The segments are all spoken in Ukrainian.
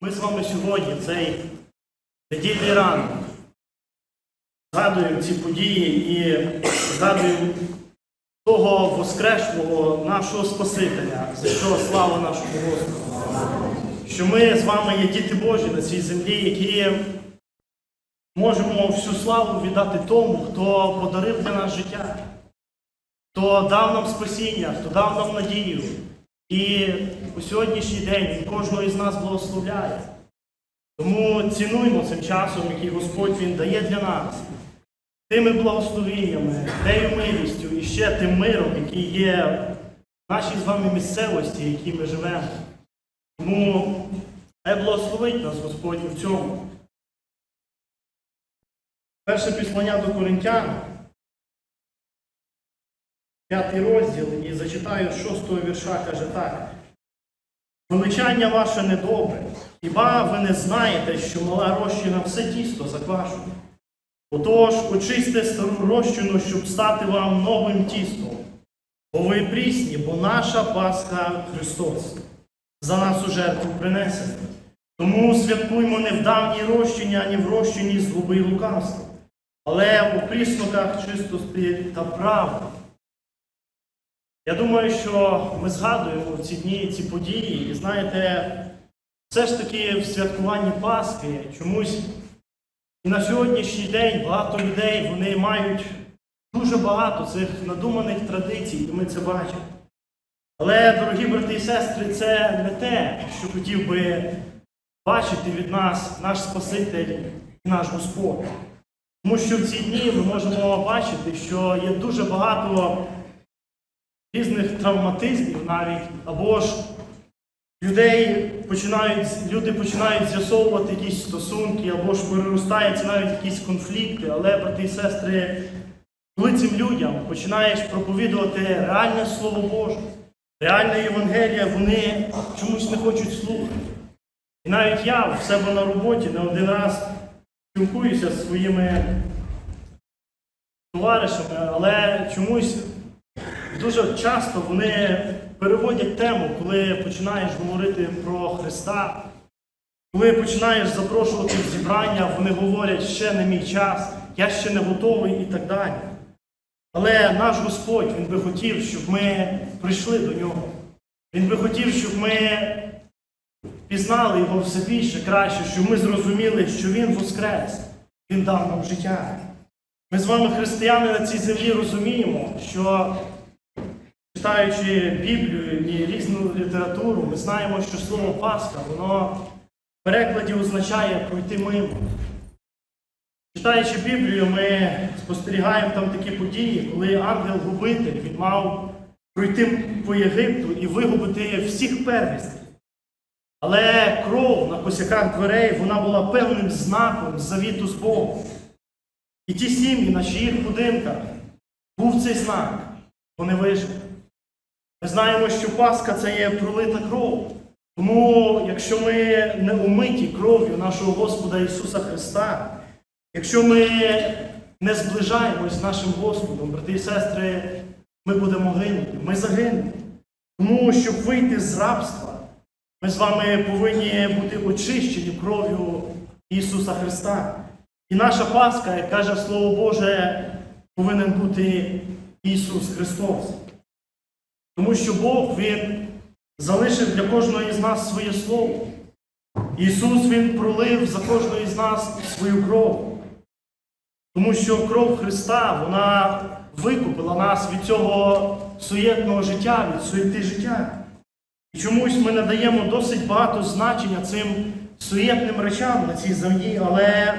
Ми з вами сьогодні, цей недільний ранок, згадуємо ці події і згадуємо того воскрешлого нашого Спасителя, за що слава нашому Господу. Що ми з вами є діти Божі на цій землі, які можемо всю славу віддати тому, хто подарив для нас життя, хто дав нам спасіння, хто дав нам надію. І у сьогоднішній день Він кожного із нас благословляє. Тому цінуємо цим часом, який Господь Він дає для нас, тими благословеннями, тею милістю і ще тим миром, який є в нашій з вами місцевості, в якій ми живемо. Тому хай благословить нас Господь у цьому. Перше післання до Коринтян, п'ятий розділ, і зачитаю з шостого вірша, каже так. Величання ваше недобре. Хіба ви не знаєте, що мала розчина все тісто заквашує? Отож, очисьте стару розчину, щоб стати вам новим тістом. Бо ви прісні, бо наша Пасха Христос за нас у жертву принесений. Тому святкуймо не в давній розчині, ані в розчині злоби й лукавства, але у пріснуках чистості та правди. Я думаю, що ми згадуємо ці дні ці події, і знаєте, все ж таки в святкуванні Пасхи чомусь і на сьогоднішній день багато людей вони мають дуже багато цих надуманих традицій, і ми це бачимо. Але, дорогі брати і сестри, це не те, що хотів би бачити від нас наш Спаситель і наш Господь. Тому що в ці дні ми можемо бачити, що є дуже багато різних травматизмів навіть, або ж людей починають, люди починають з'ясовувати якісь стосунки, або ж переростаються навіть якісь конфлікти. Але, брати і сестри, коли цим людям починаєш проповідувати реальне Слово Боже, реальне Євангелія, вони чомусь не хочуть слухати. І навіть я в себе на роботі не один раз спілкуюся зі своїми товаришами, але чомусь дуже часто вони переводять тему, коли починаєш говорити про Христа, коли починаєш запрошувати в зібрання, вони говорять, ще не мій час, я ще не готовий і так далі. Але наш Господь, Він би хотів, щоб ми прийшли до нього. Він би хотів, щоб ми пізнали його все більше, краще, щоб ми зрозуміли, що Він воскрес, Він дав нам життя. Ми з вами, християни, на цій землі розуміємо, що читаючи Біблію і різну літературу, ми знаємо, що слово Пасха, воно в перекладі означає пройти мимо. Читаючи Біблію, ми спостерігаємо там такі події, коли ангел-губитель він мав пройти по Єгипту і вигубити всіх первістів. Але кров на косяках дверей вона була певним знаком завіту з Богом. І ті сім'ї на чиїх будинках був цей знак, вони вижили. Ми знаємо, що Пасха це є пролита кров. Тому, якщо ми не умиті кров'ю нашого Господа Ісуса Христа, якщо ми не зближаємось з нашим Господом, брати і сестри, ми будемо гинути, ми загинемо. Тому, щоб вийти з рабства, ми з вами повинні бути очищені кров'ю Ісуса Христа. І наша Пасха, як каже Слово Боже, повинен бути Ісус Христос. Тому що Бог Він залишив для кожного із нас своє Слово. Ісус Він пролив за кожного із нас свою кров. Тому що кров Христа, вона викупила нас від цього суєтного життя, від суєти життя. І чомусь ми надаємо досить багато значення цим суєтним речам на цій землі, але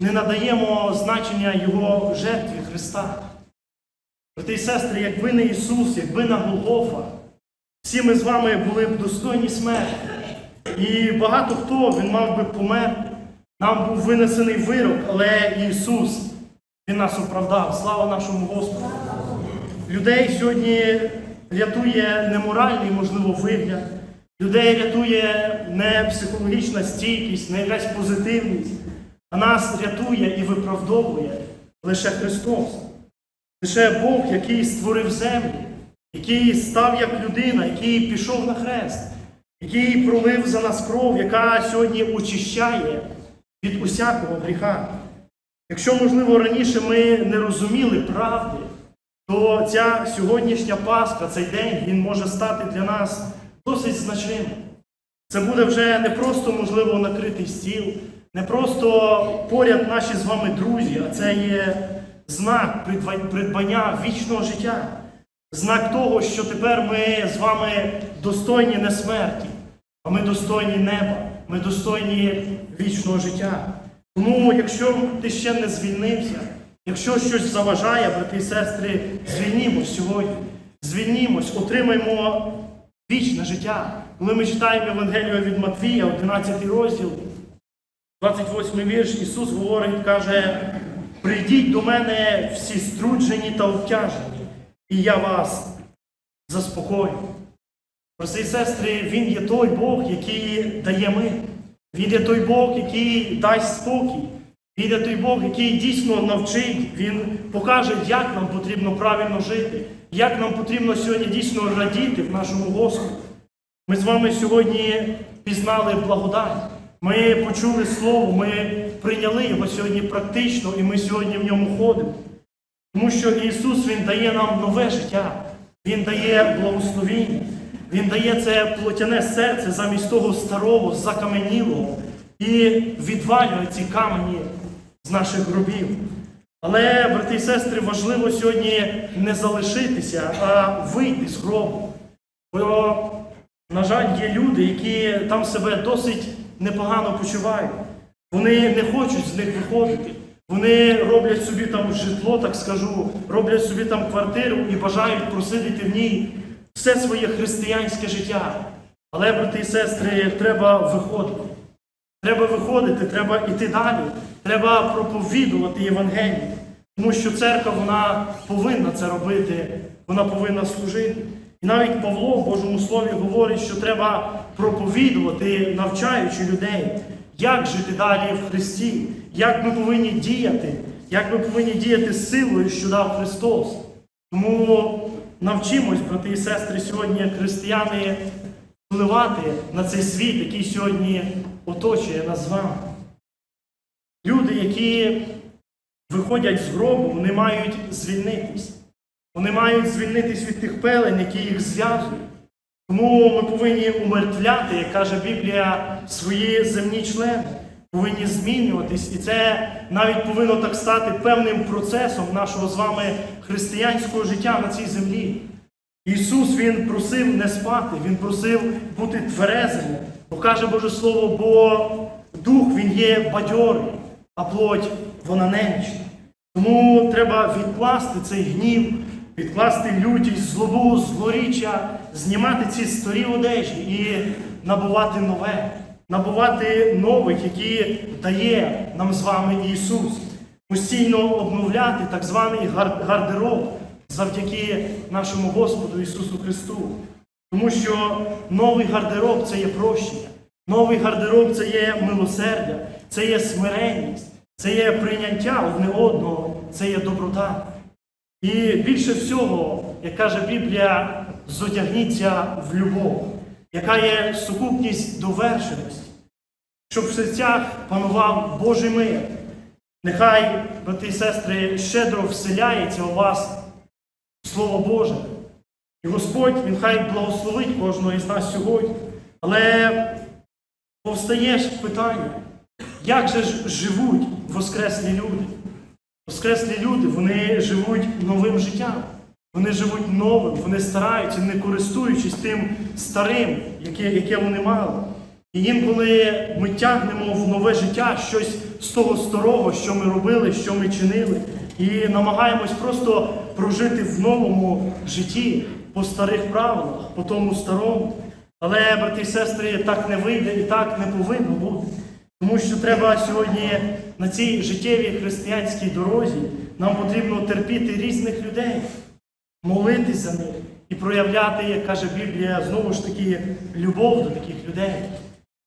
не надаємо значення Його жертві Христа. Брати і сестри, якби не Ісус, якби не Голгофа, всі ми з вами були б достойні смерті. І багато хто він мав би померти. Нам був винесений вирок, але Ісус, Він нас оправдав. Слава нашому Господу! Людей сьогодні рятує не моральний, можливо, вигляд. Людей рятує не психологічна стійкість, не якась позитивність, а нас рятує і виправдовує лише Христос. Лише Бог, який створив землю, який став як людина, який пішов на хрест, який пролив за нас кров, яка сьогодні очищає від усякого гріха. Якщо, можливо, раніше ми не розуміли правди, то ця сьогоднішня Пасха, цей день, він може стати для нас досить значним. Це буде вже не просто, можливо, накритий стіл, не просто поряд наші з вами друзі, а це є знак придбання вічного життя. Знак того, що тепер ми з вами достойні не смерті, а ми достойні неба, ми достойні вічного життя. Тому, якщо ти ще не звільнився, якщо щось заважає, брати і сестри, звільнімось сьогодні. Звільнімось, отримаємо вічне життя. Коли ми читаємо Євангелію від Матвія, 11 розділ, 28 вірш, Ісус говорить, каже, прийдіть до мене всі струджені та обтяжені, і я вас заспокою. Брати і сестри, Він є той Бог, який дає мир. Він є той Бог, який дасть спокій. Він є той Бог, який дійсно навчить, Він покаже, як нам потрібно правильно жити, як нам потрібно сьогодні дійсно радіти в нашому Господу. Ми з вами сьогодні пізнали благодать. Ми почули Слово, ми прийняли його сьогодні практично, і ми сьогодні в ньому ходимо. Тому що Ісус Він дає нам нове життя, Він дає благословіння, Він дає це плотяне серце замість того старого, закаменілого і відвалює ці камені з наших гробів. Але, брати і сестри, важливо сьогодні не залишитися, а вийти з гробу. Бо, на жаль, є люди, які там себе досить непогано почувають. Вони не хочуть з них виходити. Вони роблять собі там житло, так скажу, роблять собі там квартиру і бажають просидіти в ній все своє християнське життя. Але, брати і сестри, треба виходити. Треба виходити, треба йти далі, треба проповідувати Євангеліє. Тому що церква вона повинна це робити, вона повинна служити. І навіть Павло в Божому Слові говорить, що треба проповідувати, навчаючи людей, як жити далі в Христі, як ми повинні діяти, як ми повинні діяти з силою, що дав Христос. Тому навчимось, брати і сестри, сьогодні, християни, впливати на цей світ, який сьогодні оточує нас з вами. Люди, які виходять з гробу, вони мають звільнитись. Вони мають звільнитись від тих пелень, які їх зв'язують. Тому ми повинні умертвляти, як каже Біблія, свої земні члени, повинні змінюватись. І це навіть повинно так стати певним процесом нашого з вами християнського життя на цій землі. Ісус Він просив не спати, Він просив бути тверезим. Бо каже Боже Слово, бо дух він є бадьорий, а плоть вона немічна. Тому треба відкласти цей гнів, відкласти лютість, злобу, злоріччя, знімати ці старі одежі і набувати нове, набувати нових, які дає нам з вами Ісус. Постійно обновляти так званий гардероб завдяки нашому Господу Ісусу Христу. Тому що новий гардероб це є прощення, новий гардероб це є милосердя, це є смиренність, це є прийняття одне одного, це є доброта. І більше всього, як каже Біблія, зодягніться в любов, яка є сукупність довершеності, щоб в серцях панував Божий мир. Нехай, брати і сестри, щедро вселяється у вас Слово Боже. І Господь, Він хай благословить кожного із нас сьогодні. Але повстає ж питання, як же ж живуть воскреслі люди? Воскреслі люди, вони живуть новим життям. Вони живуть новим, вони стараються, не користуючись тим старим, яке, яке вони мали. І інколи ми тягнемо в нове життя щось з того старого, що ми робили, що ми чинили, і намагаємось просто прожити в новому житті по старих правилах, по тому старому. Але, брати і сестри, так не вийде і так не повинно бути. Тому що треба сьогодні на цій життєвій християнській дорозі нам потрібно терпіти різних людей, молитись за них і проявляти, як каже Біблія, знову ж таки, любов до таких людей.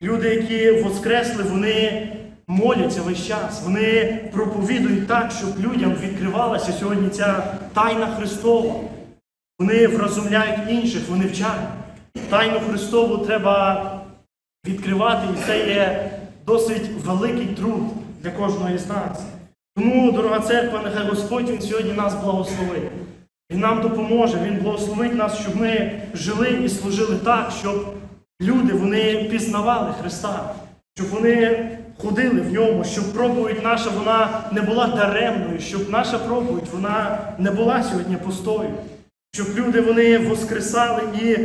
Люди, які воскресли, вони моляться весь час, вони проповідують так, щоб людям відкривалася сьогодні ця тайна Христова. Вони вразумляють інших, вони вчать. тайну Христову треба відкривати, і це є досить великий труд для кожного із нас. Тому, дорога церква, нехай Господь Він сьогодні нас благословить. Він нам допоможе, Він благословить нас, щоб ми жили і служили так, щоб люди вони пізнавали Христа, щоб вони ходили в ньому, щоб проповідь наша вона не була даремною, щоб наша проповідь вона не була сьогодні пустою, щоб люди вони воскресали і,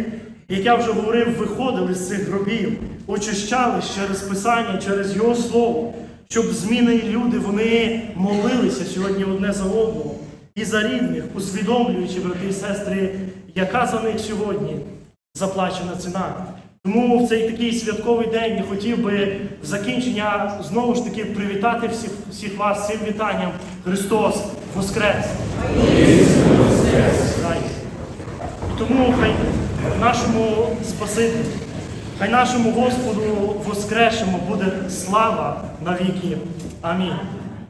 як я вже говорив, виходили з цих гробів, очищались через Писання, через Його Слово, щоб змінені люди вони молилися сьогодні одне за одного і за рідних, усвідомлюючи, брати і сестри, яка за них сьогодні заплачена ціна. Тому в цей такий святковий день я хотів би в закінчення знову ж таки привітати всіх, всіх вас цим вітанням. Христос Воскрес! Воскрес! Тому хай нашому Спасителю, хай нашому Господу Воскрешому буде слава навіки. Амінь.